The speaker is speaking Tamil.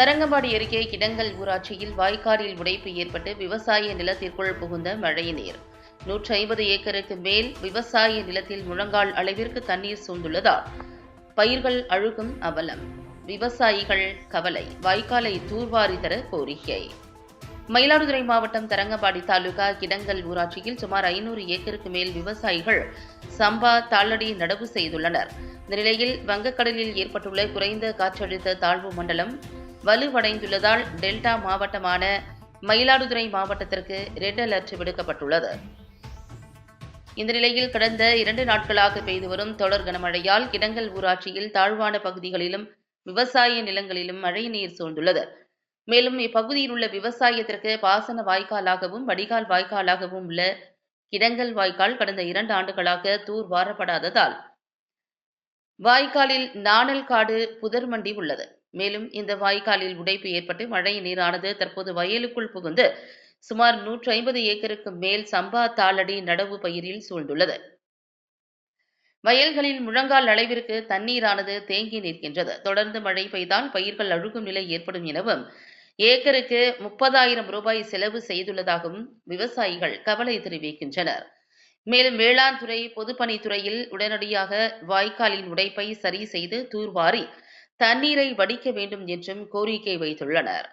தரங்கம்பாடி அருகே கிடங்கல் ஊராட்சியில் வாய்க்காலில் உடைப்பு ஏற்பட்டு விவசாய நிலத்திற்குள் புகுந்த மழை நீர் நூற்றி ஐம்பது ஏக்கருக்கு மேல் விவசாய நிலத்தில் முழங்கால் அளவிற்கு தண்ணீர் சூழ்ந்துள்ளதால் பயிர்கள் அழுகும் அவலம். விவசாயிகள் கவலை. வாய்க்காலை தூர்வாரி தர கோரிக்கை. மயிலாடுதுறை மாவட்டம் தரங்கம்பாடி தாலுகா கிடங்கல் ஊராட்சியில் சுமார் ஐநூறு ஏக்கருக்கு மேல் விவசாயிகள் சம்பா தாளடி நடவு செய்துள்ளனர். இந்த நிலையில் வங்கக்கடலில் ஏற்பட்டுள்ள குறைந்த காற்றழுத்த தாழ்வு மண்டலம் வலுவடைந்துள்ளதால் டெல்டா மாவட்டமான மயிலாடுதுறை மாவட்டத்திற்கு ரெட் அலர்ட் விடுக்கப்பட்டுள்ளது. இந்த நிலையில் கடந்த இரண்டு நாட்களாக பெய்து வரும் தொடர் கனமழையால் கிடங்கல் ஊராட்சியில் தாழ்வான பகுதிகளிலும் விவசாய நிலங்களிலும் மழை நீர் சூழ்ந்துள்ளது. மேலும் இப்பகுதியில் உள்ள விவசாயத்திற்கு பாசன வாய்க்காலாகவும் வடிகால் வாய்க்காலாகவும் உள்ள கிடங்கல் வாய்க்கால் கடந்த இரண்டு ஆண்டுகளாக தூர் வாரப்படாததால் வாய்க்காலில் நாணல் காடு புதர்மண்டி உள்ளது. மேலும் இந்த வாய்க்காலில் உடைப்பு ஏற்பட்டு மழை நீரானது தற்போது வயலுக்குள் புகுந்து சுமார் நூற்றி ஐம்பது ஏக்கருக்கு மேல் சம்பா தாளடி நடவு பயிரில் சூழ்ந்துள்ளது. வயல்களில் முழங்கால் அளவிற்கு தண்ணீரானது தேங்கி நிற்கின்றது. தொடர்ந்து மழை பெய்தால் பயிர்கள் அழுகும் நிலை ஏற்படும் எனவும் ஏக்கருக்கு முப்பதாயிரம் ரூபாய் செலவு செய்துள்ளதாகவும் விவசாயிகள் கவலை தெரிவிக்கின்றனர். மேலும் வேளாண் துறை பொதுப்பணித்துறையில் உடனடியாக வாய்க்காலின் உடைப்பை சரி செய்து தூர்வாரி தண்ணீரை வடிக்க வேண்டும் என்றும் கோரிக்கை வைத்துள்ளனர்.